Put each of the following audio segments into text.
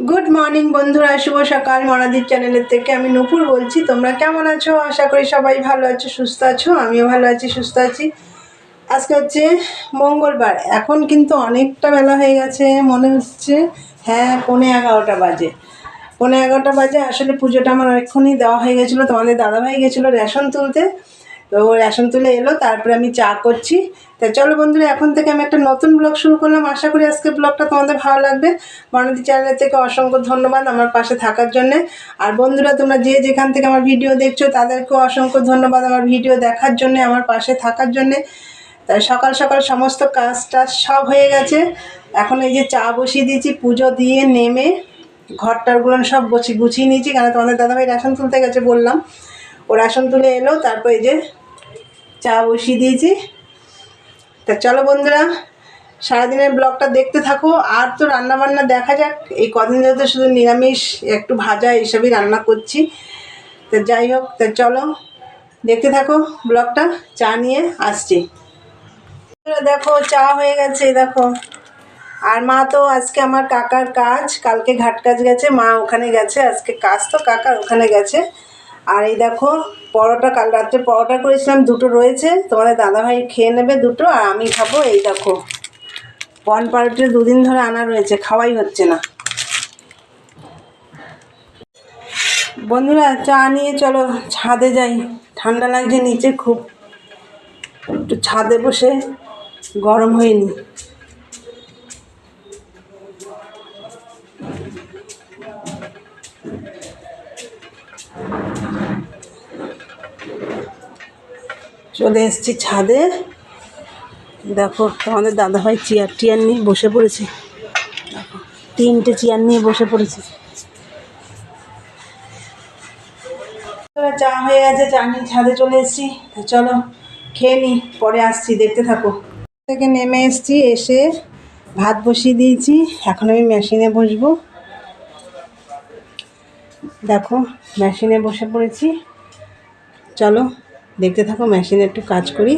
Good morning বন্ধুরা। শুভ সকাল মনাদির চ্যানেলের থেকে। আমি নূপুর বলছি। তোমরা কেমন আছো? আশা করি সবাই ভালো আছো, সুস্থ আছো। আমিও ভালো আছি, সুস্থ আছি। আজকে হচ্ছে মঙ্গলবার। এখন কিন্তু অনেকটা বেলা হয়ে গেছে, মনে হচ্ছে। হ্যাঁ পৌনে এগারোটা বাজে। পৌনে এগারোটা বাজে। আসলে পুজোটা আমার অনেকক্ষণই দেওয়া হয়ে গেছিল। তোমাদের দাদাভাই গেছিল রেশন তুলতে। তো ও রেশন তুলে এলো, তারপরে আমি চা করছি। তা চলো বন্ধুরা, এখন থেকে আমি একটা নতুন ব্লগ শুরু করলাম। আশা করি আজকে ব্লগটা তোমাদের ভালো লাগবে। বনদি চ্যানেলের থেকে অসংখ্য ধন্যবাদ আমার পাশে থাকার জন্যে। আর বন্ধুরা, তোমরা যে যেখান থেকে আমার ভিডিও দেখছ, তাদেরকেও অসংখ্য ধন্যবাদ আমার ভিডিও দেখার জন্যে, আমার পাশে থাকার জন্যে। তাই সকাল সকাল সমস্ত কাজ টাজ সব হয়ে গেছে। এখন এই যে চা বসিয়ে দিয়েছি, পুজো দিয়ে নেমে ঘরটারগুলো সব গুছিয়ে গুছিয়ে নিয়েছি। কারণ তোমাদের দাদাভাই রেশন তুলতে গেছে বললাম। ও রেশন তুলে এলো, তারপর এই যে চা বসিয়ে দিয়েছি। তা চলো বন্ধুরা, সারাদিনের ব্লগটা দেখতে থাকো। আর তো রান্না বান্না দেখা যাক, এই কদিন ধরে শুধু নিরামিষ, একটু ভাজা এইসবই রান্না করছি। তা যাই হোক, তা চলো দেখতে থাকো ব্লগটা, চা নিয়ে আসছি। দেখো, চা হয়ে গেছে দেখো। আর মা তো আজকে আমার কাকার কাজ, কালকে ঘাট কাজ গেছে, মা ওখানে গেছে, আজকে কাজ তো কাকার ওখানে গেছে। আর এই দেখো, পরোটা কাল রাত্রে পরোটা করেছিলাম, দুটো রয়েছে। তোমাদের দাদাভাই খেয়ে নেবে দুটো, আর আমি খাব এই দেখো। পন পাউরুটি দুদিন ধরে আনা রয়েছে, খাওয়াই হচ্ছে না। বন্ধুরা, চা নিয়ে চলো, ছাদে যাই। ঠান্ডা লাগছে নিচে খুব। একটু ছাদে বসে গরম হয়নি। চলে এসেছি ছাদে। দেখো, তোমাদের দাদাভাই চেয়ার টিয়ার নিয়ে বসে পড়েছে। তিনটে চেয়ার নিয়ে বসে পড়েছে। চা হয়ে গেছে, চা নিয়ে ছাদে চলে এসেছি। চলো, খেয়ে নি, পরে আসছি, দেখতে থাকো। থেকে নেমে এসছি, এসে ভাত বসিয়ে দিয়েছি। এখন আমি মেশিনে বসবো। দেখো মেশিনে বসে পড়েছি। চলো দেখতে থাকো মেশিনে একটু কাজ করি।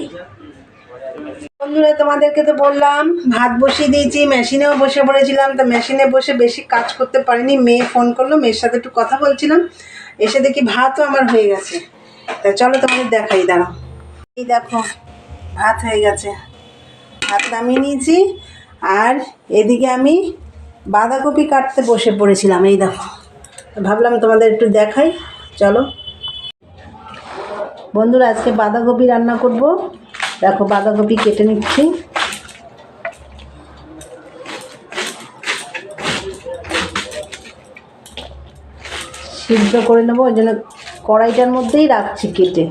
বন্ধুরা, তোমাদেরকে তো বললাম, ভাত বসিয়ে দিয়েছি মেশিনেও বসে পড়েছিলাম, তা মেশিনে বসে বেশি কাজ করতে পারিনি, মেয়ে ফোন করল, মেয়ের সাথে একটু কথা বলছিলাম, এসে দেখি ভাতও আমার হয়ে গেছে। তা চলো তোমাদের দেখাই, দাঁড়াও। এই দেখো, ভাত হয়ে গেছে। ভাত নামিয়ে নিয়েছি, আর এদিকে আমি বাঁধাকপি কাটতে বসে পড়েছিলাম, এই দেখো। ভাবলাম তোমাদের একটু দেখাই, চলো। বন্ধুরা, আজকে বাঁধাকপি রান্না করব। দেখো, বাঁধাকপি কেটে নিচ্ছি। সিদ্ধ করে নেব, ওই জন্য কড়াইটার মধ্যেই রাখছি কেটে।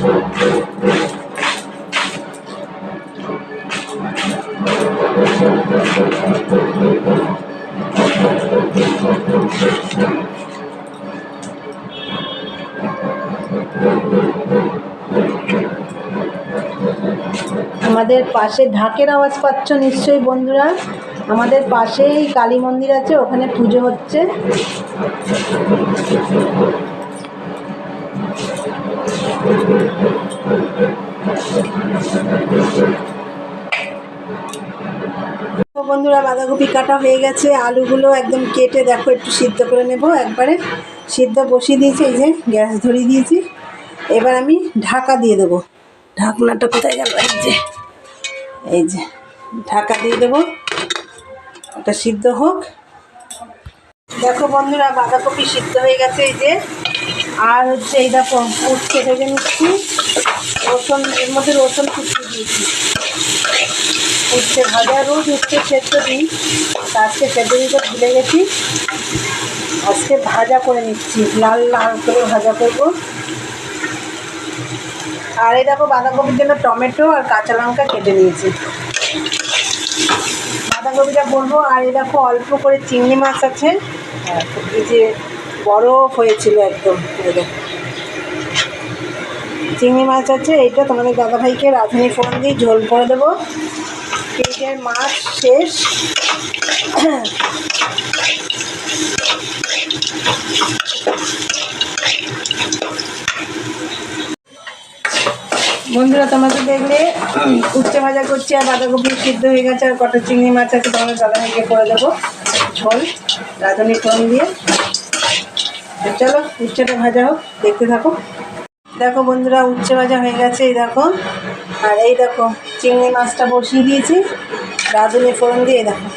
আমাদের পাশে ঢাকের আওয়াজ পাচ্ছ নিশ্চয়ই বন্ধুরা। আমাদের পাশেই কালী মন্দির আছে, ওখানে পুজো হচ্ছে। বন্ধুরা, বাঁধাকপি কাটা হয়ে গেছে। আলুগুলো একদম কেটে দেখো, একটু সিদ্ধ করে নেব। একবারে সিদ্ধ বসিয়ে দিয়েছি, এই যে গ্যাস ধরিয়ে দিয়েছি। এবার আমি ঢাকা দিয়ে দেবো। ঢাকনাটা কোথায় গেল? এই যে এই যে, ঢাকা দিয়ে দেবো। ওটা সিদ্ধ হোক। দেখো বন্ধুরা, বাঁধাকপি সিদ্ধ হয়ে গেছে, এই যে। আর হচ্ছে এই দেখো উঠছে ভেজে নিচ্ছি। রসুন, এর মধ্যে রসুন কুচিয়ে দিয়েছি। উচ্ছে ভাজা, রোজ উচ্ছে সেদ্ধ দিই। আজকে সেদ্ধ দিতে ভুলে গেছি। আজকে ভাজা করে নিচ্ছি, লাল লাল করে ভাজা করব। আর এই দেখো, বাঁধাকপির জন্য টমেটো আর কাঁচা লঙ্কা কেটে নিয়েছি। বাঁধাকপিটা বলব আর এই দেখো, অল্প করে চিংড়ি মাছ আছে। এই যে বড় হয়েছিল একদম চিংড়ি মাছ আছে, এইটা তোমাদের দাদাভাইকে রাঁধুনি ফোড়ন দিয়ে ঝোল করে দেবো। তিনটের মাছ শেষ। বন্ধুরা, তোমরা তো দেখলে, উচ্ছে ভাজা করছি আর বাঁধাকপি সিদ্ধ হয়ে গেছে আর কটা চিংড়ি মাছ আছে, তোমাদের দাদা ভাইকে করে দেবো। ঝোল, রাঁধুনি ফোড়ন দিয়ে। চলো, উচ্ছেটা ভাজা হোক, দেখতে থাকো। দেখো বন্ধুরা, উচ্ছে ভাজা হয়ে গেছে, এই দেখো। আর এই দেখো, চিংড়ি মাছটা বসিয়ে দিয়েছি, রাঁধুনি ফোড়ন দিয়ে দেখো।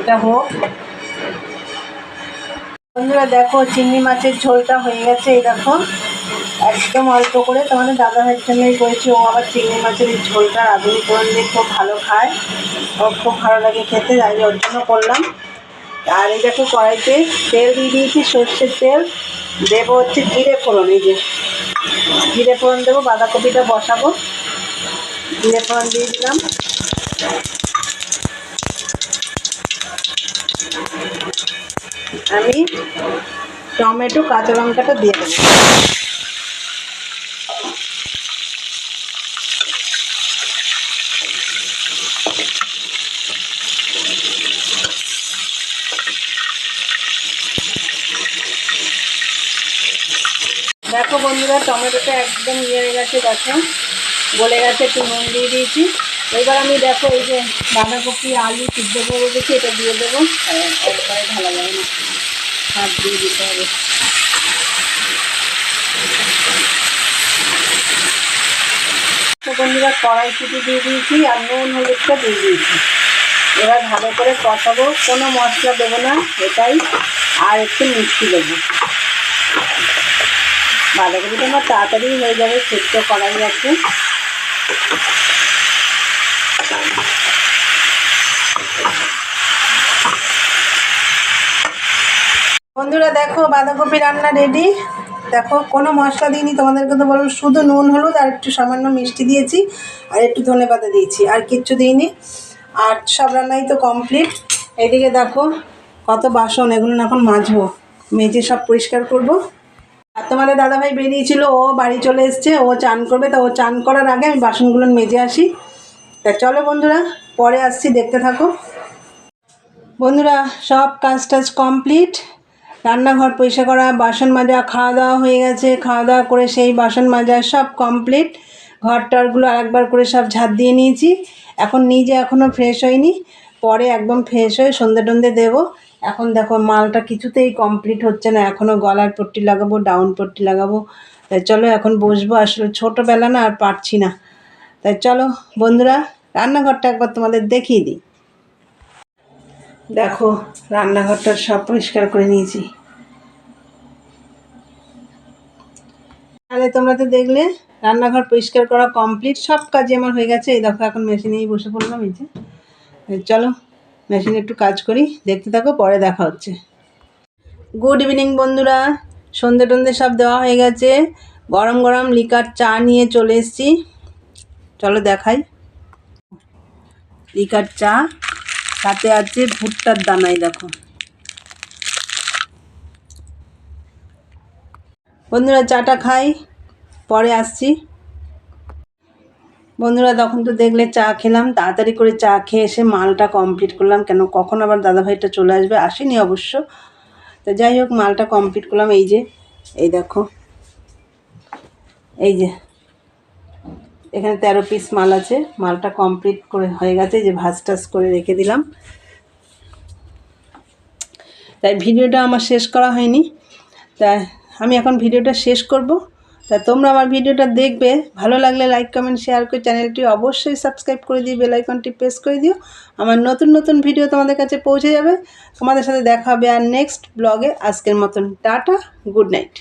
এটা হোক। বন্ধুরা, দেখো, চিংড়ি মাছের ঝোলটা হয়ে গেছে, এই দেখো। একদম অল্প করে। তোমাদের দাদা ভাইয়ের জন্যই করেছি। ও আবার চিংড়ি মাছের ঝোলটা রাঁধুনি ফোড়ন দিয়ে খুব ভালো খায়। ওর খুব ভালো লাগে খেতে, তাই ওর জন্য করলাম। আর এই দেখো কড়াইতে তেল দিয়ে দিয়েছি, সর্ষের তেল। দেবো হচ্ছে জিরে ফোড়ন, এই যে। জিরে ফোড়ন দেবো, বাঁধাকপিটা বসাবো। জিরে ফোড়ন দিয়ে দিলাম। আমি টমেটো, কাঁচা লঙ্কাটা দিয়ে দেবো। দেখো বন্ধুরা টমেটোটা একদম ইয়ে হয়ে গেছে দেখো। গলে গেছে একটু নুন দিয়ে দিয়েছি। এবার আমি দেখো এই যে বাঁধাকপি আলু সিদ্ধ করে রেখেছি এটা দিয়ে দেবো। একবারে ঢালা যাবে না। হাত দিয়ে দিতে হবে। বন্ধুরা কড়াই ফুটি দিয়ে দিয়েছি আর নুন হলুদটা দিয়ে দিয়েছি। এবার ভালো করে কষাবো। কোনো মশলা দেবো না এটাই। আর একটু মিষ্টি দেবো। বাঁধাকপিটা আমার তাড়াতাড়ি হয়ে যাবে, সেদ্ধ করাই আছে। বন্ধুরা দেখো, বাঁধাকপি রান্না রেডি দেখো, কোনো মশলা দিইনি, তোমাদেরকে তো বললাম শুধু নুন, হলুদ আর একটু সামান্য মিষ্টি দিয়েছি আর একটু ধনে পাতা দিয়েছি, আর কিচ্ছু দিইনি। আর সব রান্নাই তো কমপ্লিট এদিকে দেখো, কত বাসন, এগুলো এখন মাজবো। মেজে সব পরিষ্কার করব। আর তোমাদের দাদাভাই বেরিয়েছিল, ও বাড়ি চলে এসছে, ও চান করবে, তা ও চান করার আগে আমি বাসনগুলো মেজে আসি। তা চলো বন্ধুরা, পরে আসছি, দেখতে থাকো। বন্ধুরা, সব কাজ টাজ কমপ্লিট। রান্নাঘর পরিষ্কার করা, বাসন মাজা, খাওয়া দাওয়া হয়ে গেছে, খাওয়া দাওয়া করে সেই বাসন মাজা সব কমপ্লিট। ঘর টরগুলো আরেকবার করে সব ঝাঁট দিয়ে নিয়েছি। এখন নিজে এখনও ফ্রেশ হয়নি, পরে একদম ফ্রেশ হয়ে সন্ধে টন্ধে দেবো। এখন দেখো, মালটা কিছুতেই কমপ্লিট হচ্ছে না। এখনও গলার পট্টি লাগাবো ডাউন পট্টি লাগাবো। তাই চলো এখন বসবো। আসলে ছোটোবেলা না আর পারছি না। তাই চলো বন্ধুরা, রান্নাঘরটা একবার তোমাদের দেখিয়ে দিই। দেখো, রান্নাঘরটা সব পরিষ্কার করে নিয়েছি। তাহলে তোমরা তো দেখলে, রান্নাঘর পরিষ্কার করা কমপ্লিট সব কাজই আমার হয়ে গেছে। এই দেখো, এখন মেশিনেই বসে পড়লাম এই যে। চলো মেশিনে একটু কাজ করি, দেখতে থাকো, পরে দেখা হচ্ছে। গুড ইভিনিং বন্ধুরা। সন্ধে টন্ধে সব দেওয়া হয়ে গেছে। গরম গরম লিকার চা নিয়ে চলে এসেছি। চলো দেখাই। লিকার চা, সাথে আছে ভুট্টার দানাই, দেখো। বন্ধুরা, চাটা খাই, পরে আসছি। বন্ধুরা, তখন তো দেখলে চা খেলাম, তাড়াতাড়ি করে চা খেয়ে এসে মালটা কমপ্লিট করলাম। কেন, কখন আবার দাদাভাইটা চলে আসবে? আসেনি অবশ্য। তো যাই হোক, মালটা কমপ্লিট করলাম। এই যে, এই দেখো। এই যে, এখানে তেরো পিস মাল আছে। মালটা কমপ্লিট করে হয়ে গেছে। যে, ভাজ টাজ করে রেখে দিলাম। তাই ভিডিওটা আমার শেষ করা হয়নি। তাই আমি এখন ভিডিওটা শেষ করব। তা তোমরা আমার ভিডিওটা দেখবে। ভালো লাগলে লাইক কমেন্ট শেয়ার করে চ্যানেলটি অবশ্যই সাবস্ক্রাইব করে দিয়ে বেলাইকনটি প্রেস করে দিও। আমার নতুন নতুন ভিডিও তোমাদের কাছে পৌঁছে যাবে। তোমাদের সাথে দেখা হবে আর নেক্সট ব্লগে আজকের মতন, টাটা গুড নাইট